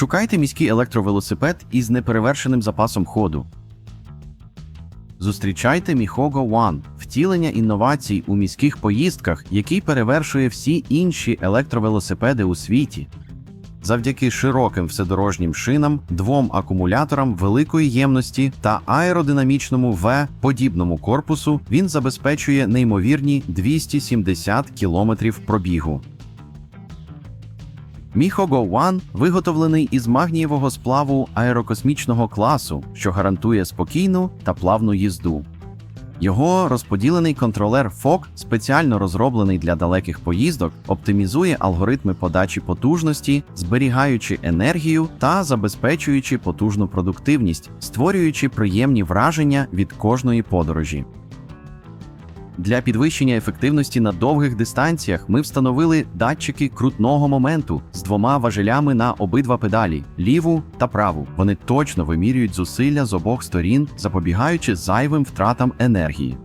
Шукайте міський електровелосипед із неперевершеним запасом ходу. Зустрічайте Mihogo One – втілення інновацій у міських поїздках, який перевершує всі інші електровелосипеди у світі. Завдяки широким вседорожнім шинам, двом акумуляторам великої ємності та аеродинамічному В-подібному корпусу він забезпечує неймовірні 270 км пробігу. Mihogo One виготовлений із магнієвого сплаву аерокосмічного класу, що гарантує спокійну та плавну їзду. Його розподілений контролер FOG, спеціально розроблений для далеких поїздок, оптимізує алгоритми подачі потужності, зберігаючи енергію та забезпечуючи потужну продуктивність, створюючи приємні враження від кожної подорожі. Для підвищення ефективності на довгих дистанціях ми встановили датчики крутного моменту з двома важелями на обидва педалі ліву та праву. Вони точно вимірюють зусилля з обох сторін, запобігаючи зайвим втратам енергії.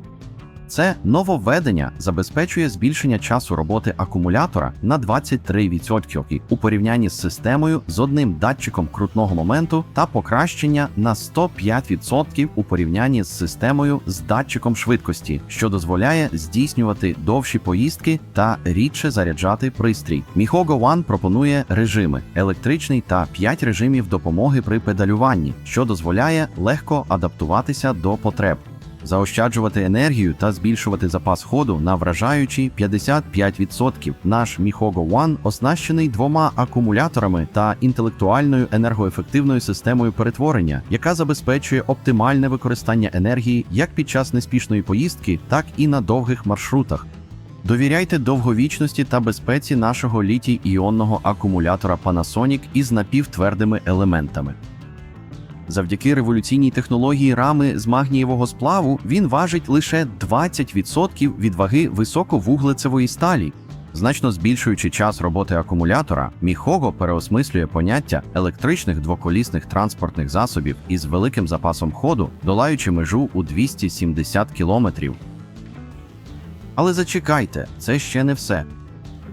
Це нововведення забезпечує збільшення часу роботи акумулятора на 23% у порівнянні з системою з одним датчиком крутного моменту та покращення на 105% у порівнянні з системою з датчиком швидкості, що дозволяє здійснювати довші поїздки та рідше заряджати пристрій. Mihogo One пропонує режими електричний та 5 режимів допомоги при педалюванні, що дозволяє легко адаптуватися до потреб заощаджувати енергію та збільшувати запас ходу на вражаючі 55%. Наш Mihogo One оснащений двома акумуляторами та інтелектуальною енергоефективною системою перетворення, яка забезпечує оптимальне використання енергії як під час неспішної поїздки, так і на довгих маршрутах. Довіряйте довговічності та безпеці нашого літій іонного акумулятора Panasonic із напівтвердими елементами. Завдяки революційній технології рами з магнієвого сплаву він важить лише 20% від ваги високовуглецевої сталі. Значно збільшуючи час роботи акумулятора, Міхого переосмислює поняття електричних двоколісних транспортних засобів із великим запасом ходу, долаючи межу у 270 кілометрів. Але зачекайте, це ще не все.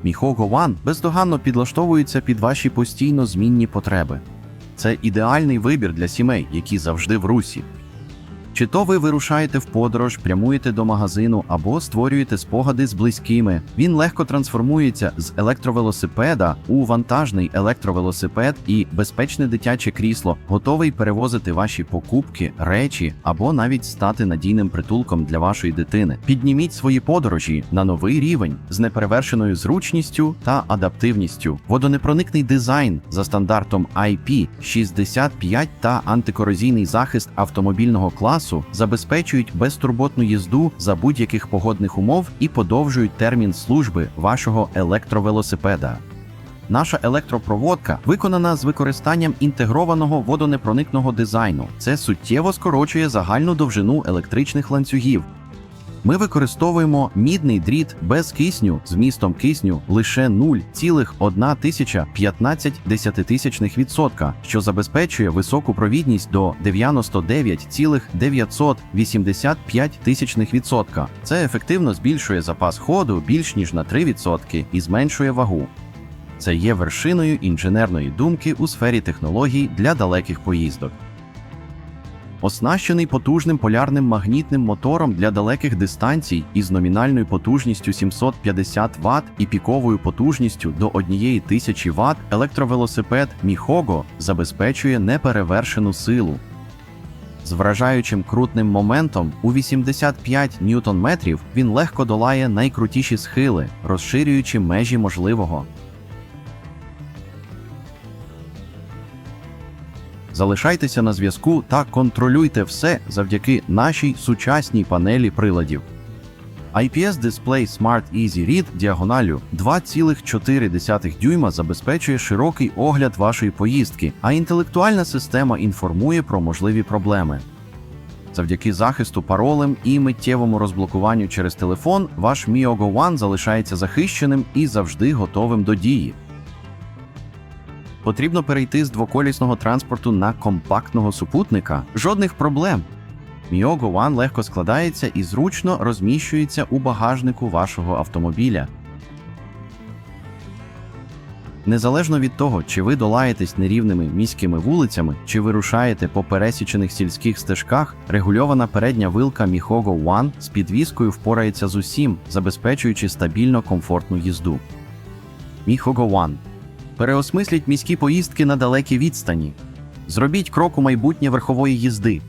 Mihogo One бездоганно підлаштовується під ваші постійно змінні потреби. Це ідеальний вибір для сімей, які завжди в русі. Чи то ви вирушаєте в подорож, прямуєте до магазину або створюєте спогади з близькими. Він легко трансформується з електровелосипеда у вантажний електровелосипед і безпечне дитяче крісло, готовий перевозити ваші покупки, речі або навіть стати надійним притулком для вашої дитини. Підніміть свої подорожі на новий рівень з неперевершеною зручністю та адаптивністю. Водонепроникний дизайн за стандартом IP65 та антикорозійний захист автомобільного класу забезпечують безтурботну їзду за будь-яких погодних умов і подовжують термін служби вашого електровелосипеда. Наша електропроводка виконана з використанням інтегрованого водонепроникного дизайну. Це суттєво скорочує загальну довжину електричних ланцюгів. Ми використовуємо мідний дріт без кисню з вмістом кисню лише 0,115%, що забезпечує високу провідність до 99,985%. Це ефективно збільшує запас ходу більш ніж на 3% і зменшує вагу. Це є вершиною інженерної думки у сфері технологій для далеких поїздок. Оснащений потужним полярним магнітним мотором для далеких дистанцій із номінальною потужністю 750 Вт і піковою потужністю до 1000 Вт, електровелосипед Mihogo забезпечує неперевершену силу. З вражаючим крутним моментом у 85 ньютон-метрів він легко долає найкрутіші схили, розширюючи межі можливого. Залишайтеся на зв'язку та контролюйте все завдяки нашій сучасній панелі приладів. IPS Display Smart Easy Read діагоналю 2,4 дюйма забезпечує широкий огляд вашої поїздки, а інтелектуальна система інформує про можливі проблеми. Завдяки захисту паролем і миттєвому розблокуванню через телефон, ваш Miogo One залишається захищеним і завжди готовим до дії. Потрібно перейти з двоколісного транспорту на компактного супутника. Жодних проблем. Miogo One легко складається і зручно розміщується у багажнику вашого автомобіля. Незалежно від того, чи ви долаєтесь нерівними міськими вулицями, чи вирушаєте по пересічених сільських стежках, регульована передня вилка Mihogo One з підвіскою впорається з усім, забезпечуючи стабільно комфортну їзду. Mihogo One. Переосмисліть міські поїздки на далекі відстані. Зробіть крок у майбутнє верхової їзди.